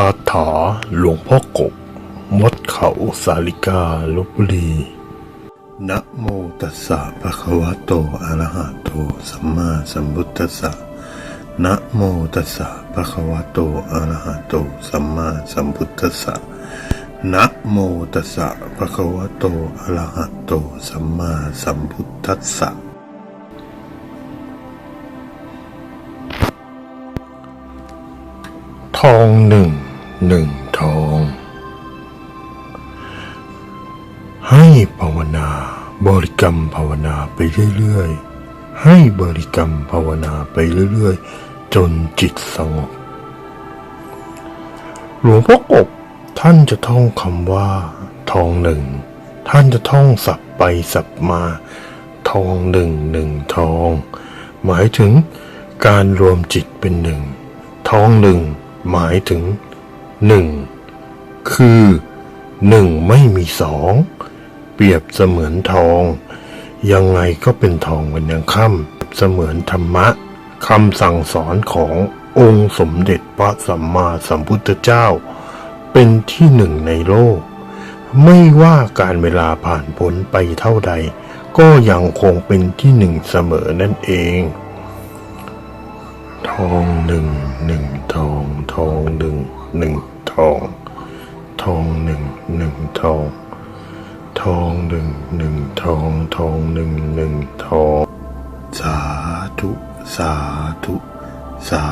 าถาหลวงพ่อกบ มดเขาสาลิกาลบบุรี นะโมตัสสะภะคะวะโตอะระหะโตสัมมาสัมพุทธัสสะนะโมตัสสะภะคะวะโตอะระหะโตสัมมาสัมพุทธัสสะนะโมตัสสะภะคะวะโตอะระหะโตสัมมาสัมพุทธัสสะทองหนึ่ง หนึ่งทอง ให้ภาวนาบริกรรมภาวนาไปเรื่อยๆ ให้บริกรรมภาวนาไปเรื่อยๆ จนจิตสงบ หลวงพ่อกบท่านจะท่องคำว่า ทองหนึ่ง ท่านจะท่องสับไปสับมา ทองหนึ่งหนึ่งทอง หมายถึงการรวมจิตเป็นหนึ่ง ทองหนึ่งหมายถึง หนึ่งคือหนึ่งไม่มีสองเปรียบเสมือนทอง ยังไงก็เป็นทองวันยังค่ำเสมือนธรรมะคำสั่งสอนขององค์สมเด็จพระสัมมาสัมพุทธเจ้า เป็นที่หนึ่งในโลก ไม่ว่าการเวลาผ่านพ้นไปเท่าใด ก็ยังคงเป็นที่หนึ่งเสมอนั่นเอง ทองหนึ่งหนึ่ง ทองทองหนึ่งหนึ่งทอง ทองหนึ่งหนึ่งทอง ทองหนึ่งหนึ่งทองทองหนึ่งหนึ่งทอง สาธุ สาธุ สา